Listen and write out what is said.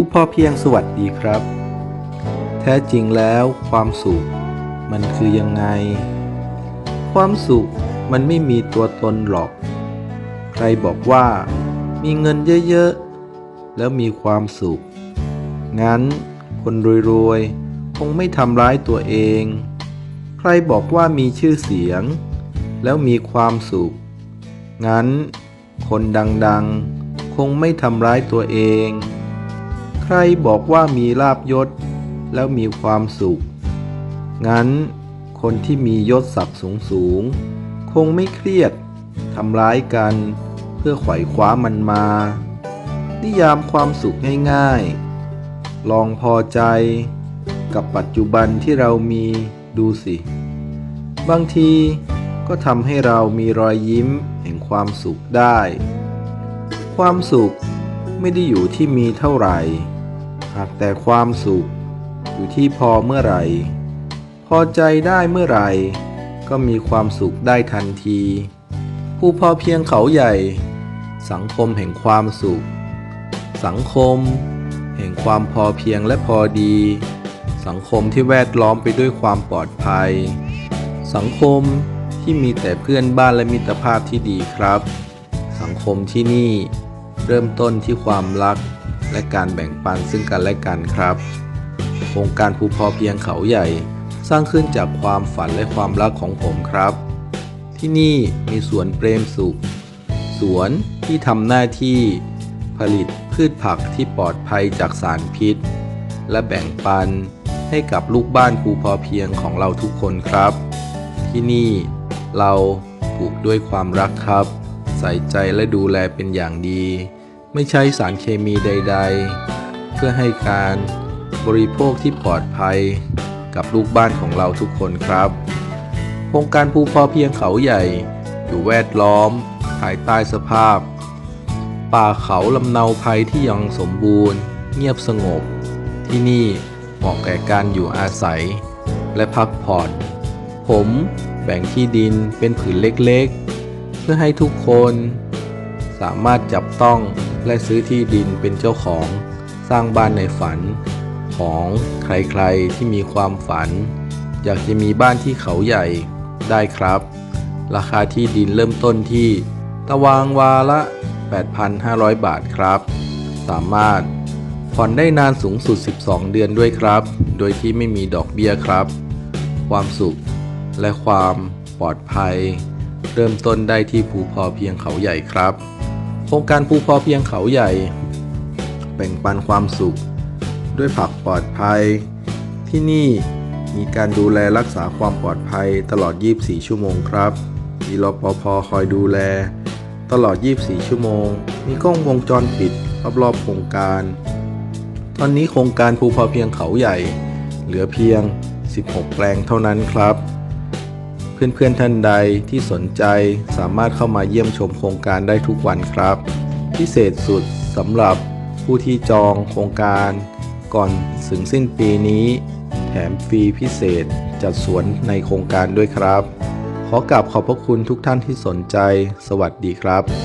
ผู้พ่อเพียงสวัสดีครับ แท้จริงแล้วความสุข มันคือยังไง ความสุขมันไม่มีตัวตนหรอก ใครบอกว่า มีเงินเยอะๆ แล้วมีความสุข งั้นคนรวยๆ คงไม่ทำร้ายตัวเอง ใครบอกว่ามีชื่อเสียง แล้วมีความสุข งั้น คนดังๆ คงไม่ทำร้ายตัวเอง ใครบอกว่ามีลาบยศ แล้วมีความสุข งั้นคนที่มียศศักดิ์สูงสูงๆคงไม่เครียดทำร้ายกันเพื่อไขว่คว้ามันมา นิยามความสุขง่ายๆ ลองพอใจกับปัจจุบันที่เรามีดูสิ บางทีก็ทำให้เรามีรอยยิ้มแห่งความสุขได้ ความสุขไม่ได้อยู่ที่มีเท่าไหร่ หากแต่ความสุขอยู่ที่พอเมื่อไหร่ พอใจได้เมื่อไหร่ ก็มีความสุขได้ทันที ผู้พอเพียงเขาใหญ่ สังคมแห่งความสุข สังคม แห่งความพอเพียงและพอดี สังคมที่แวดล้อมไปด้วยความปลอดภัย สังคมที่มีแต่เพื่อนบ้านและมิตรภาพที่ดีครับ สังคมที่นี่เริ่มต้นที่ความรัก และการแบ่งปันซึ่งกันและกันครับ โครงการภูพอเพียงเขาใหญ่ สร้างขึ้นจากความฝันและความรักของผมครับ ที่นี่มีสวนเปรมสุข สวนที่ทำหน้าที่ผลิตพืชผักที่ปลอดภัยจากสารพิษ และแบ่งปันให้กับลูกบ้านภูพอเพียงของเราทุกคนครับ ที่นี่เราปลูกด้วยความรักครับ ใส่ใจและดูแลเป็นอย่างดี ไม่ใช้สารเคมีใด ๆ เพื่อให้การบริโภคที่ปลอดภัยกับลูกบ้านของเราทุกคนครับโครงการภูพอเพียงเขาใหญ่ อยู่แวดล้อม ภายใต้สภาพ ป่าเขาลำเนาภัยที่ยังสมบูรณ์ เงียบสงบ ที่นี่เหมาะแก่การอยู่อาศัย และพักผ่อนผมแบ่งที่ดินเป็นผืนเล็กๆ เพื่อให้ทุกคนสามารถจับต้อง และซื้อที่ดินเป็นเจ้าของ สร้างบ้านในฝันของใครๆที่มีความฝัน อยากจะมีบ้านที่เขาใหญ่ได้ครับ ราคาที่ดินเริ่มต้นที่ตะวางวาละ 8,500 บาทครับ สามารถผ่อนได้นานสูงสุด 12 เดือนด้วยครับ โดยที่ไม่มีดอกเบี้ยครับ ความสุขและความปลอดภัย เริ่มต้นได้ที่ภูพอเพียงเขาใหญ่ครับ โครงการภูพอเพียงเขาใหญ่ แบ่งปันความสุข ด้วยผักปลอดภัย ที่นี่มีการดูแลรักษาความปลอดภัยตลอด 24 ชั่วโมงครับมีรปภคอยดูแล ตลอด 24 ชั่วโมง มีกล้องวงจรปิดรอบๆโครงการ ตอนนี้โครงการภูพอเพียงเขาใหญ่ เหลือเพียง 16 แปลงเท่านั้นครับ เพื่อนๆท่านใดที่สนใจสามารถเข้ามาเยี่ยมชมโครงการได้ทุกวันครับ พิเศษสุดสำหรับผู้ที่จองโครงการ ก่อนถึงสิ้นปีนี้ แถมฟรีพิเศษจัดสวนในโครงการด้วยครับ ขอกราบขอบพระคุณทุกท่านที่สนใจ สวัสดีครับ